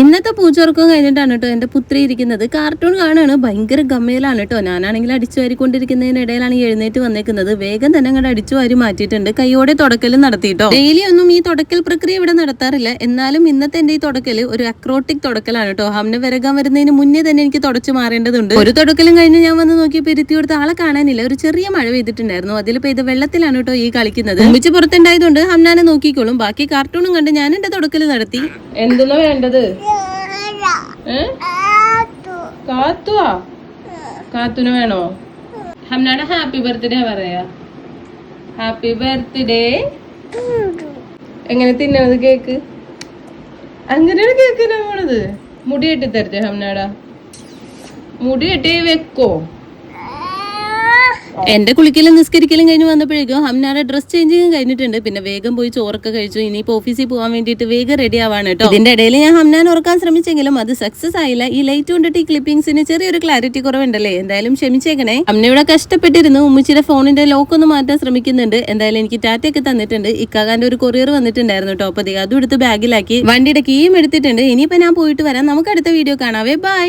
ഇന്നത്തെ പൂച്ചോർക്കം കഴിഞ്ഞിട്ടാണ് കേട്ടോ എന്റെ പുത്രി ഇരിക്കുന്നത്. കാർട്ടൂൺ കാണാണ്. ഭയങ്കര ഗമ്മയിലാണ് കേട്ടോ. ഞാനാണെങ്കിൽ അടിച്ചു വാരിക്കൊണ്ടിരിക്കുന്നതിനിടയിലാണ് എഴുന്നേറ്റ് വന്നേക്കുന്നത്. വേഗം തന്നെ അങ്ങോട്ട് അടിച്ചു വാരി മാറ്റിയിട്ടുണ്ട്. കൈയോടെ തുടക്കലും നടത്തിയിട്ടോ ഡെയിലി ഒന്നും ഈ തുടക്കൽ പ്രക്രിയ ഇവിടെ നടത്താറില്ല. എന്നാലും ഇന്നത്തെ എന്റെ ഈ തുടക്കൽ ഒരു അക്രോട്ടിക് തുടക്കലാണ് കേട്ടോ. ഹംന വിരകാൻ വരുന്നതിന് മുന്നേ തന്നെ എനിക്ക് തുടച്ചു മാറേണ്ടതുണ്ട്. ഒരു തുടക്കലും കഴിഞ്ഞ് ഞാൻ വന്ന് നോക്കിയപ്പോൾ ഇരുത്തി കൊടുത്ത ആളെ കാണാനില്ല. ഒരു ചെറിയ മഴ പെയ്തിട്ടുണ്ടായിരുന്നു. അതിൽ പെയ്ത വെള്ളത്തിലാണ് കേട്ടോ ഈ കളിക്കുന്നത്. ഉമ്മിച്ച് പുറത്തുണ്ടായതുകൊണ്ട് ഹംനാനെ നോക്കിക്കോളും. ബാക്കി കാർട്ടൂണും കണ്ട് ഞാൻ എന്റെ തുടക്കൽ നടത്തി. എന്തെന്നാ വേണ്ടത്? കാത്തുവാ? കാത്തുന് വേണോ? ഹംനാടെ ഹാപ്പി ബർത്ത്ഡേ പറയാ. Happy birthday. എങ്ങനെ തിന്നണത് കേക്ക്? അങ്ങനെയാണ് കേക്ക് മുടി കെട്ടി തരട്ടെ ഹംനാടാ. മുടി കെട്ടി വെക്കോ? എന്റെ കുളിക്കലും നിസ്കരിക്കലും കഴിഞ്ഞ് വന്നപ്പോഴേക്കും ഹംനാടെ ഡ്രസ് ചേഞ്ചിങ് കഴിഞ്ഞിട്ടുണ്ട്. പിന്നെ വേഗം പോയി ചോറൊക്കെ കഴിച്ചു. ഇനിയിപ്പോ ഓഫീസിൽ പോകാൻ വേണ്ടിയിട്ട് വേഗം റെഡി ആവാണ് കേട്ടോ. ഇതിന്റെ ഇടയിൽ ഞാൻ ഹംനാൻ ഉറക്കാൻ ശ്രമിച്ചെങ്കിലും അത് സക്സസ് ആയില്ല. ഈ ലൈറ്റ് കൊണ്ടിട്ട് ഈ ക്ലിപ്പിംഗ്സിന് ചെറിയൊരു ക്ലാരിറ്റി കുറവുണ്ടല്ലേ? എന്തായാലും ക്ഷമിച്ചേക്കണേ. അമ്മ ഇവിടെ കഷ്ടപ്പെട്ടിരുന്നു. ഉമ്മച്ചിയുടെ ഫോണിന്റെ ലോക്ക് ഒന്ന് മാറ്റാൻ ശ്രമിക്കുന്നുണ്ട്. എന്തായാലും എനിക്ക് ടാറ്റയൊക്കെ തന്നിട്ടുണ്ട്. ഇക്കാകാന്റെ ഒരു കൊറിയർ വന്നിട്ടുണ്ടായിരുന്നു കേട്ടോ. അപ്പൊ അതും എടുത്ത് ബാഗിലാക്കി വണ്ടിയുടെ കീയും എടുത്തിട്ടുണ്ട്. ഇനിയിപ്പോ ഞാൻ പോയിട്ട് വരാം. നമുക്ക് അടുത്ത വീഡിയോ കാണാവേ ബൈ